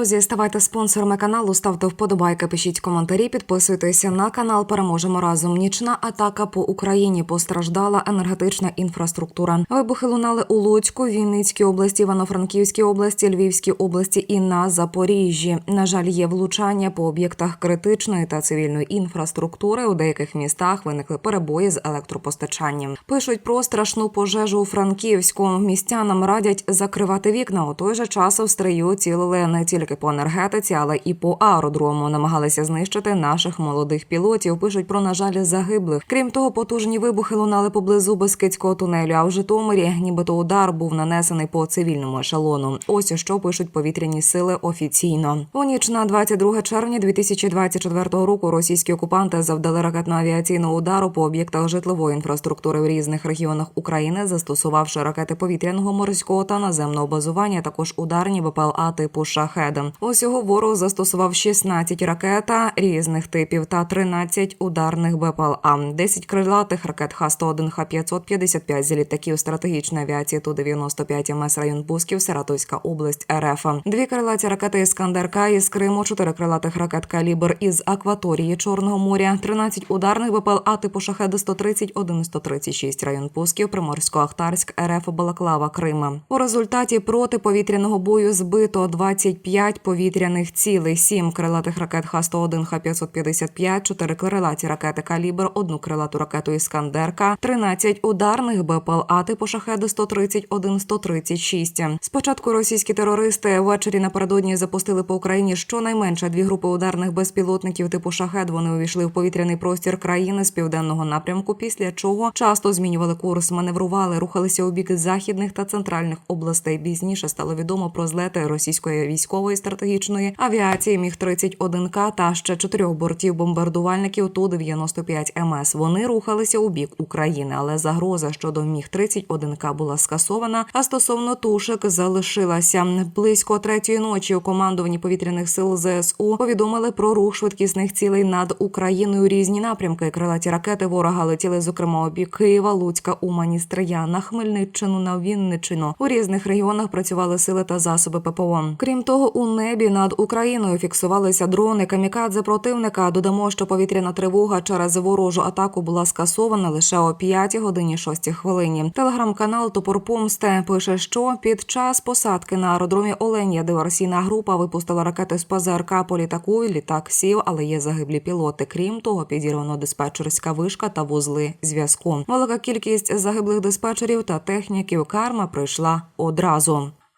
Друзі, ставайте спонсорами каналу, ставте вподобайки, пишіть коментарі, підписуйтеся на канал. Переможемо разом. Нічна атака по Україні постраждала енергетична інфраструктура. Вибухи лунали у Луцьку, Вінницькій області, Івано-Франківській області, Львівській області і на Запоріжжі. На жаль, є влучання по об'єктах критичної та цивільної інфраструктури. У деяких містах виникли перебої з електропостачанням. Пишуть про страшну пожежу у Франківську. Містянам радять закривати вікна. У той же час в цілили не тільки по енергетиці, але і по аеродрому. Намагалися знищити наших молодих пілотів. Пишуть про на жаль загиблих. Крім того, потужні вибухи лунали поблизу Бескидського тунелю. А в Житомирі, нібито удар був нанесений по цивільному ешелону. Ось що пишуть повітряні сили офіційно. У ніч на 22 червня 2024 року російські окупанти завдали ракетно-авіаційного удару по об'єктах житлової інфраструктури в різних регіонах України, застосувавши ракети повітряного морського та наземного базування, також ударні БПЛА типу шахед. Усього ворог застосував 16 ракет різних типів та 13 ударних БПЛА, 10 крилатих ракет Х-101, Х-555 з літаків стратегічної авіації Ту-95 МС район Бусків, Саратовська область РФ, дві крилаті ракети Іскандер-К із Криму, чотири крилатих ракет Калібр із акваторії Чорного моря, 13 ударних БПЛА типу Шахеди 131, 136 район Пусків, Приморсько-Ахтарськ, РФ Балаклава, Крима. У результаті протиповітряного бою збито 25 повітряних цілей, 7 крилатих ракет Х-101, Х-555, 4 крилаті ракети Калібр, одну крилату ракету Іскандерка, 13 ударних БПЛА типу Шахеди 131, 136. Спочатку російські терористи ввечері напередодні запустили по Україні щонайменше дві групи ударних безпілотників типу Шахед. Вони увійшли в повітряний простір країни з південного напрямку, після чого часто змінювали курс, маневрували, рухалися у бік західних та центральних областей. Пізніше стало відомо про злети російської військової стратегічної авіації Міг 31 к та ще чотирьох бортів бомбардувальників Ту 95 МС. Вони рухалися у бік України, але загроза щодо Міг 31 к була скасована. А стосовно тушек залишилася близько третьої ночі. У командуванні повітряних сил ЗСУ повідомили про рух швидкісних цілей над Україною. Різні напрямки крилаті ракети ворога летіли, зокрема у бік Києва, Луцька, Умані, Стрия, Хмельниччину, на Вінниччину. У різних регіонах працювали сили та засоби ППО. Крім того, у небі над Україною фіксувалися дрони камікадзе противника. Додамо, що повітряна тривога через ворожу атаку була скасована лише о 5 годині 6 хвилині. Телеграм-канал Топор Помсте пише, що під час посадки на аеродромі Оленя диверсійна група випустила ракети з ПЗРК по літаку. і Літак сів, але є загиблі пілоти. Крім того, підірвано диспетчерська вишка та вузли зв'язку. Велика кількість загиблих диспетчерів та техніків карма прийшла одразу.